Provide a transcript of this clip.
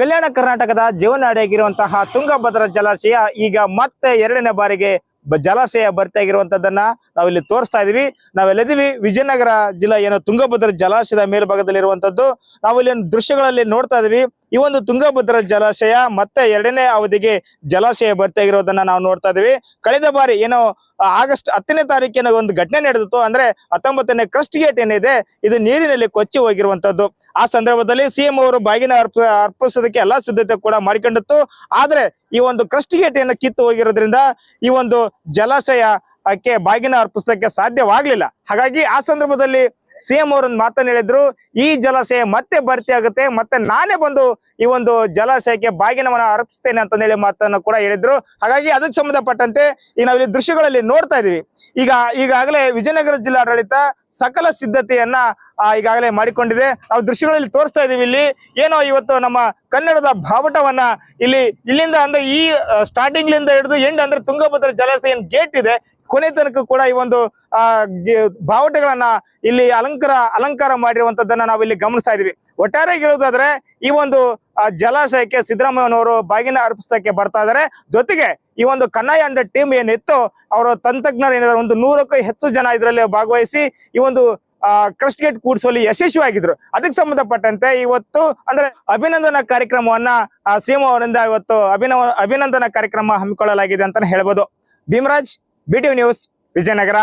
ಕಲ್ಯಾಣ ಕರ್ನಾಟಕದ ಜೀವನಾಡಿಯಾಗಿರುವಂತಹ ತುಂಗಭದ್ರಾ ಜಲಾಶಯ ಈಗ ಮತ್ತೆ ಎರಡನೇ ಬಾರಿಗೆ ಜಲಾಶಯ ಭರ್ತಿಯಾಗಿರುವಂತದ್ದನ್ನ ನಾವಿಲ್ಲಿ ತೋರಿಸ್ತಾ ಇದೀವಿ. ನಾವೆಲ್ಲಿದ್ದೀವಿ? ವಿಜಯನಗರ ಜಿಲ್ಲಾ, ಏನು ತುಂಗಭದ್ರ ಜಲಾಶಯದ ಮೇಲ್ಭಾಗದಲ್ಲಿರುವಂತದ್ದು. ನಾವು ಇಲ್ಲಿ ಒಂದು ದೃಶ್ಯಗಳಲ್ಲಿ ನೋಡ್ತಾ ಇದೀವಿ. ಈ ಒಂದು ತುಂಗಭದ್ರಾ ಜಲಾಶಯ ಮತ್ತೆ ಎರಡನೇ ಅವಧಿಗೆ ಜಲಾಶಯ ಭರ್ತಿಯಾಗಿರೋದನ್ನ ನಾವು ನೋಡ್ತಾ ಇದೀವಿ. ಕಳೆದ ಬಾರಿ ಏನೋ ಆಗಸ್ಟ್ ಹತ್ತನೇ ತಾರೀಕಿನ ಒಂದು ಘಟನೆ ನಡೆದಿತ್ತು. ಅಂದ್ರೆ ಹತ್ತೊಂಬತ್ತನೇ ಕ್ರಸ್ಟ್ ಗೇಟ್ ಏನಿದೆ, ಇದು ನೀರಿನಲ್ಲಿ ಕೊಚ್ಚಿ ಹೋಗಿರುವಂತದ್ದು. ಆ ಸಂದರ್ಭದಲ್ಲಿ ಸಿಎಂ ಅವರು ಬಾಗಿನ ಅರ್ಪ, ಅರ್ಪಿಸೋದಕ್ಕೆ ಎಲ್ಲಾ ಸಿದ್ಧತೆ ಕೂಡ ಮಾಡಿಕೊಂಡಿತ್ತು. ಆದ್ರೆ ಈ ಒಂದು ಕ್ರಸ್ಟ್ ಗೇಟ್ ಏನ ಕಿತ್ತು ಹೋಗಿರೋದ್ರಿಂದ ಈ ಒಂದು ಜಲಾಶಯ ಅಕ್ಕೆ ಬಾಗಿನ ಅರ್ಪಿಸಲಿಕ್ಕೆ ಸಾಧ್ಯವಾಗ್ಲಿಲ್ಲ. ಹಾಗಾಗಿ ಆ ಸಂದರ್ಭದಲ್ಲಿ ಸಿಎಂ ಅವರೊಂದು ಮಾತನ್ನ ಹೇಳಿದ್ರು, ಈ ಜಲಾಶಯ ಮತ್ತೆ ಭರ್ತಿ ಆಗುತ್ತೆ, ಮತ್ತೆ ನಾನೇ ಬಂದು ಈ ಒಂದು ಜಲಾಶಯಕ್ಕೆ ಬಾಗಿನವನ್ನ ಅರ್ಪಿಸ್ತೇನೆ ಅಂತ ಹೇಳಿ ಮಾತನ್ನ ಕೂಡ ಹೇಳಿದ್ರು. ಹಾಗಾಗಿ ಅದಕ್ಕೆ ಸಂಬಂಧಪಟ್ಟಂತೆ ಈ ನಾವು ಇಲ್ಲಿ ದೃಶ್ಯಗಳಲ್ಲಿ ನೋಡ್ತಾ ಇದೀವಿ ಈಗ, ಈಗಾಗಲೇ ವಿಜಯನಗರ ಜಿಲ್ಲಾಡಳಿತ ಸಕಲ ಸಿದ್ಧತೆಯನ್ನ ಈಗಾಗಲೇ ಮಾಡಿಕೊಂಡಿದೆ. ನಾವು ದೃಶ್ಯಗಳಲ್ಲಿ ತೋರಿಸ್ತಾ ಇದೀವಿ ಇಲ್ಲಿ. ಏನೋ ಇವತ್ತು ನಮ್ಮ ಕನ್ನಡದ ಬಾವುಟವನ್ನ ಇಲ್ಲಿ, ಇಲ್ಲಿಂದ ಅಂದ್ರೆ ಈ ಸ್ಟಾರ್ಟಿಂಗ್ ಲಿಂದ ಹಿಡಿದು ಎಂಡ್ ಅಂದ್ರೆ ತುಂಗಭದ್ರಾ ಜಲಾಶಯ ಗೇಟ್ ಇದೆ ಕೊನೆ ತನಕ ಕೂಡ ಈ ಒಂದು, ಆ ಬಾವುಟಗಳನ್ನ ಇಲ್ಲಿ ಅಲಂಕಾರ ಅಲಂಕಾರ ಮಾಡಿರುವಂತದ್ದನ್ನ ನಾವು ಇಲ್ಲಿ ಗಮನಿಸ್ತಾ ಇದೀವಿ ಒಟ್ಟಾರೆ ಹೇಳುವುದಾದ್ರೆ, ಈ ಒಂದು ಜಲಾಶಯಕ್ಕೆ ಸಿದ್ದರಾಮಯ್ಯನವರು ಬಾಗಿನ ಅರ್ಪಿಸಕ್ಕೆ ಬರ್ತಾ ಇದಾರೆ ಜೊತೆಗೆ ಈ ಒಂದು ಕನ್ನಯ್ಯ ಅಂಡ ಟೀಮ್ ಏನಿತ್ತು, ಅವರ ತಂತ್ರಜ್ಞರು ಏನಿದ್ದಾರೆ ಒಂದು ನೂರಕ್ಕೂ ಹೆಚ್ಚು ಜನ ಇದರಲ್ಲಿ ಭಾಗವಹಿಸಿ ಈ ಒಂದು ಕ್ರಸ್ಟ್ ಗೇಟ್ ಕೂಡಿಸುವಲ್ಲಿ ಯಶಸ್ವಿಯಾಗಿದ್ರು. ಅದಕ್ಕೆ ಸಂಬಂಧಪಟ್ಟಂತೆ ಇವತ್ತು, ಅಂದ್ರೆ ಅಭಿನಂದನಾ ಕಾರ್ಯಕ್ರಮವನ್ನ ಸಿಎಂ ಅವರಿಂದ ಇವತ್ತು ಅಭಿನವ, ಅಭಿನಂದನಾ ಕಾರ್ಯಕ್ರಮ ಹಮ್ಮಿಕೊಳ್ಳಲಾಗಿದೆ ಅಂತಾನೆ ಹೇಳ್ಬೋದು. Bhimraj BTV news Vijayanagara